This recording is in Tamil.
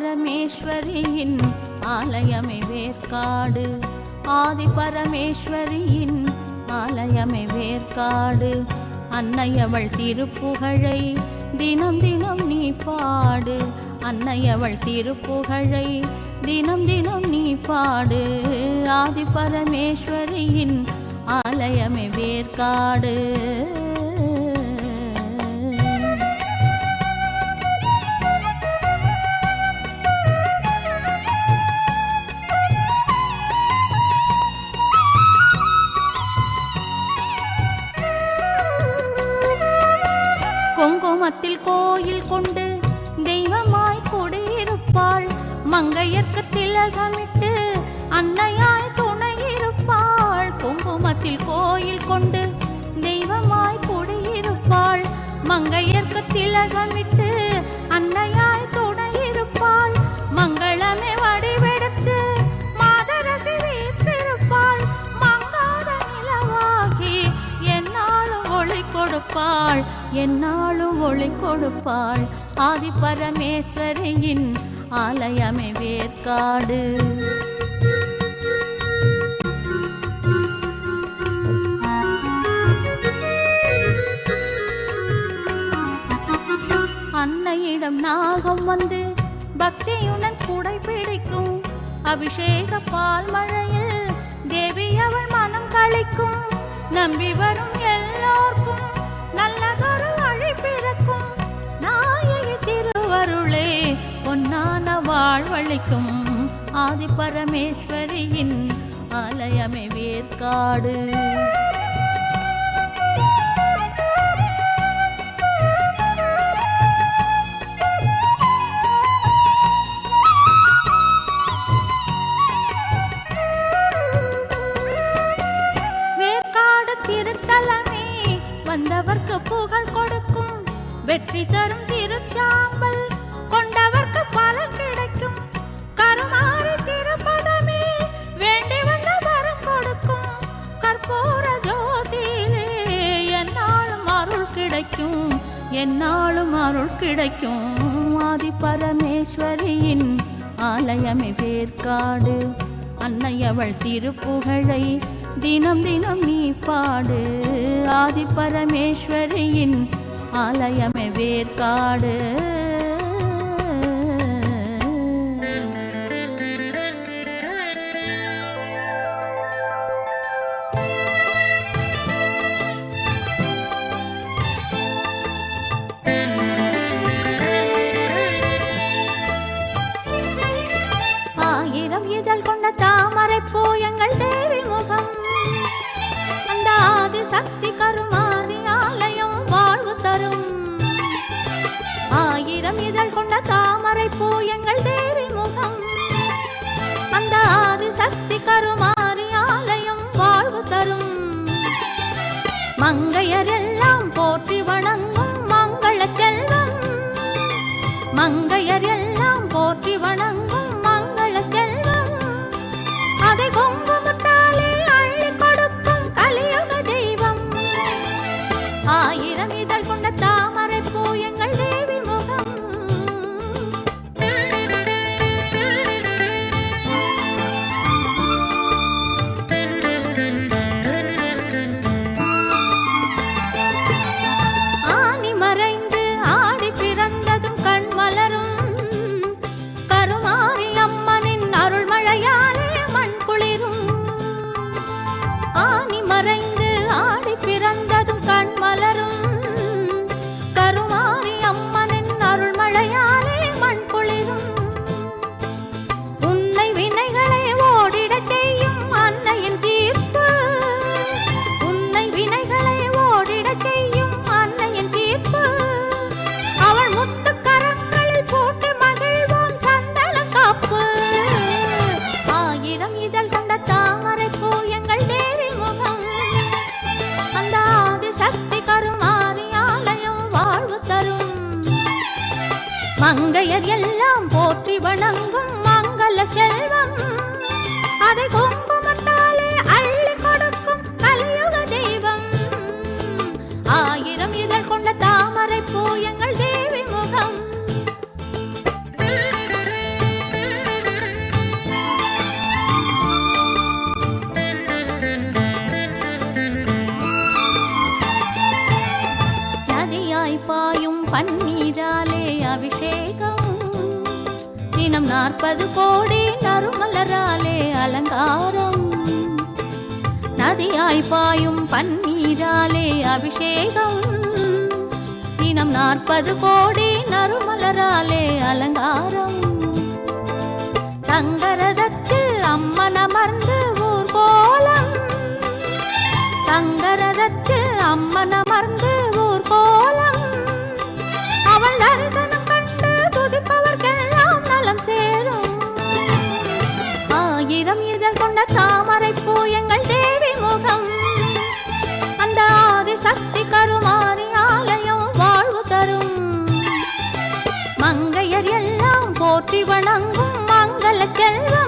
பரமேஸ்வரியின் ஆலயமே வேர்க்காடு ஆதி பரமேஸ்வரியின் ஆலயமே வேர்க்காடு அன்னையவள் திருப்புகழை தினம் தினம் நீ பாடு. அன்னையவள் திருப்புகழை தினம் தினம் நீ பாடு. ஆதி பரமேஸ்வரியின் ஆலயமே வேர்க்காடு கிராமத்தில் கோயில் கொண்டு தெய்வமாய் குடியிருப்பாள். மங்கையர்க்கு திலகமிட்டு அன்னையாய் துணையிருப்பாள். குங்குமத்தில் கோயில் கொண்டு தெய்வமாய் குடியிருப்பாள். மங்கையர்க்கு திலகமிட்டு கொடுப்பாள். என்னாலும் ஒளி கொடுப்பாள். ஆதி பரமேஸ்வரியின் ஆலயமே வேர்க்காடு அன்னையிடம் நாகம் வந்து பக்தியுடன் கூடை பிடிக்கும். அபிஷேக பால் மழையில் தேவி அவள் மனம் கழிக்கும். நம்பி வரும் எல்லோருக்கும் அளிக்கும் ஆதி பரமேஸ்வரியின் ஆலயமே வேர்க்காடு திருத்தலமே வந்தவர்க்கு புகழ் கொடுக்கும். வெற்றி தரும் திருச்சாம்பல் கொண்டவர்க்கு பல கிடைக்கும். என்னாலும் அருள் கிடைக்கும் என்னாலும் அருள் கிடைக்கும். ஆதி பரமேஸ்வரியின் ஆலயமே பேர்காடு அன்னையவள் திருப்புகழை தினம் தினம் நீ பாடு. ஆதி பரமேஸ்வரியின் ஆலயமே வேர்காடு ஆயிரம் இதழ் கொண்ட தாமரை பூயங்கள் தேவி முகம்? அந்த ஆதி சக்தி கருமாரி ஆலயம் வாழ்வு தரும். ஆயிரம் இதழ் கொண்ட தாமரை பூயங்கள் தேவி முகம். அந்த ஆதி சக்தி கருமா மனிதர் எல்லாம் போற்றி வணங்கும் மங்கள செல்வம். அதை குங்குமத்தாலே அள்ளி கொடுக்கும் கலியுக தெய்வம். ஆயிரம் இதழ் கொண்ட தாமரை பூ தேவி முகம். நதியாய் பாயும் பன்னி நாற்பது கோடி நறுமலராலே அலங்காரம். நதியாய் பாயும் பன்னீராலே அபிஷேகம். தினம் நாற்பது கோடி நறுமலராலே அலங்காரம். தங்கரதத்தில் அம்மன் அமர்ந்து ஆயிரம் இதழ் கொண்ட தாமரை பூ எங்கள் தேவி முகம். அந்த ஆதி சக்தி கருமாறி ஆலயம் வாழ்வு தரும். மங்கையர் எல்லாம் போற்றி வணங்கும் மங்கள செல்வம்.